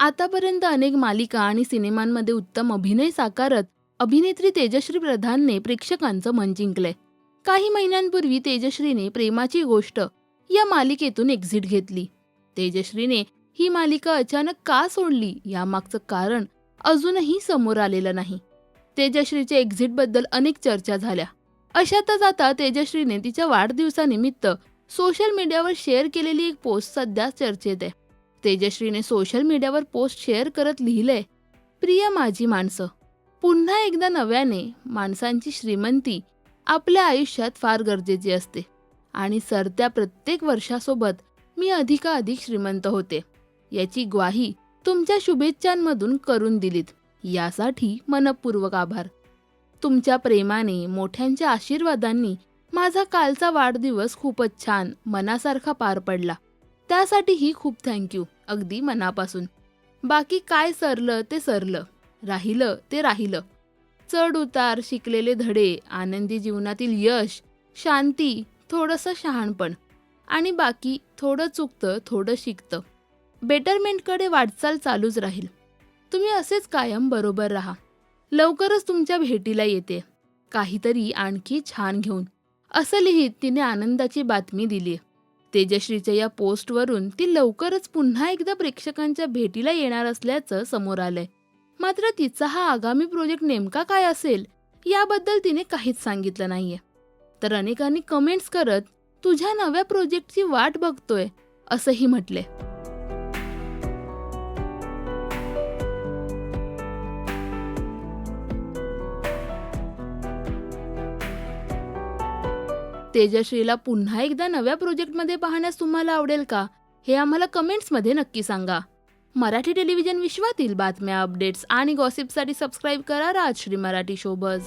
आतापर्यंत अनेक मालिका आणि सिनेमांमध्ये उत्तम अभिनय साकारत अभिनेत्री तेजश्री प्रधानने प्रेक्षकांचं मन जिंकलंय. काही महिन्यांपूर्वी तेजश्रीने प्रेमाची गोष्ट या मालिकेतून एक्झिट घेतली. तेजश्रीने ही मालिका अचानक का सोडली यामागचं कारण अजूनही समोर आलेलं नाही. तेजश्रीच्या एक्झिटबद्दल अनेक चर्चा झाल्या. अशातच आता तेजश्रीने तिच्या वाढदिवसानिमित्त सोशल मीडियावर शेअर केलेली एक पोस्ट सध्या चर्चेत आहे. तेजश्रीने सोशल मीडियावर पोस्ट शेअर करत लिहिलंय प्रिय माझी माणसं पुन्हा एकदा नव्याने माणसांची श्रीमंती आपल्या आयुष्यात फार गरजेची असते आणि सरत्या प्रत्येक वर्षासोबत मी अधिकाधिक श्रीमंत होते. याची ग्वाही तुमच्या शुभेच्छांमधून करून दिलीत. यासाठी मनपूर्वक आभार. तुमच्या प्रेमाने मोठ्यांच्या आशीर्वादांनी माझा कालचा वाढदिवस खूपच छान मनासारखा पार पडला. त्यासाठीही खूप थँक्यू अगदी मनापासून. बाकी काय सरलं ते सरलं. राहिलं ते राहिलं. चढ उतार शिकलेले धडे आनंदी जीवनातील यश शांती थोडंसं शहाणपण. आणि बाकी थोडं चुकतं थोडं शिकतं. बेटरमेंटकडे वाटचाल चालूच राहील. तुम्ही असेच कायम बरोबर राहा. लवकरच तुमच्या भेटीला येते. काहीतरी आणखी छान घेऊन. असं लिहित तिने आनंदाची बातमी दिली तेजश्रीच्या या पोस्टवरून ती लवकरच पुन्हा एकदा प्रेक्षकांच्या भेटीला येणार असल्याचं समोर आलंय. मात्र तिचा हा आगामी प्रोजेक्ट नेमका काय असेल याबद्दल तिने काहीच सांगितलं नाहीये. तर अनेकांनी कमेंट्स करत तुझ्या नव्या प्रोजेक्टची वाट बघतोय असंही म्हटले तेजश्रीला पुन्हा एकदा नव्या प्रोजेक्टमध्ये पाहण्यास तुम्हाला आवडेल का हे आम्हाला कमेंट्समध्ये नक्की सांगा. मराठी टेलिव्हिजन विश्वातील बातम्या अपडेट्स आणि गॉसिपसाठी सबस्क्राईब करा राजश्री मराठी शोबज